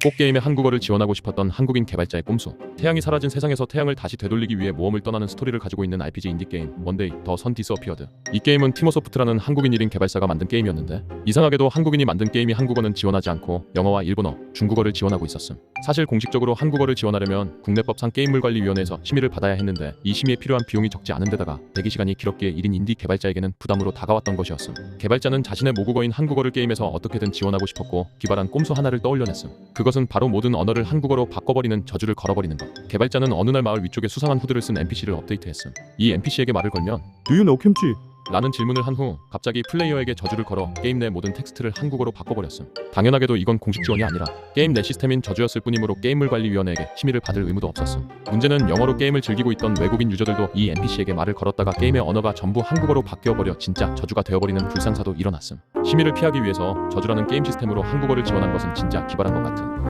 꼭 게임에 한국어를 지원하고 싶었던 한국인 개발자의 꼼수. 태양이 사라진 세상에서 태양을 다시 되돌리기 위해 모험을 떠나는 스토리를 가지고 있는 RPG 인디 게임 원데이 더 선 디스어피어드. 이 게임은 티모소프트라는 한국인 1인 개발사가 만든 게임이었는데 이상하게도 한국인이 만든 게임이 한국어는 지원하지 않고 영어와 일본어, 중국어를 지원하고 있었음. 사실 공식적으로 한국어를 지원하려면 국내법상 게임물관리위원회에서 심의를 받아야 했는데 이 심의에 필요한 비용이 적지 않은 데다가 대기 시간이 길었기에 1인 인디 개발자에게는 부담으로 다가왔던 것이었음. 개발자는 자신의 모국어인 한국어를 게임에서 어떻게든 지원하고 싶었고 기발한 꼼수 하나를 떠올려냈음. 그것 은 바로 모든 언어를 한국어로 바꿔버리는 저주를 걸어버리는 것. 개발자는 어느 날 마을 위쪽에 수상한 후드를 쓴 NPC를 업데이트했음. 이 NPC에게 말을 걸면 Do you know kimchi? 라는 질문을 한 후 갑자기 플레이어에게 저주를 걸어 게임 내 모든 텍스트를 한국어로 바꿔버렸음. 당연하게도 이건 공식 지원이 아니라 게임 내 시스템인 저주였을 뿐이므로 게임물관리위원회에게 심의를 받을 의무도 없었음. 문제는 영어로 게임을 즐기고 있던 외국인 유저들도 이 NPC에게 말을 걸었다가 게임의 언어가 전부 한국어로 바뀌어버려 진짜 저주가 되어버리는 불상사도 일어났음. 심의를 피하기 위해서 저주라는 게임 시스템으로 한국어를 지원한 것은 진짜 기발한 것 같음.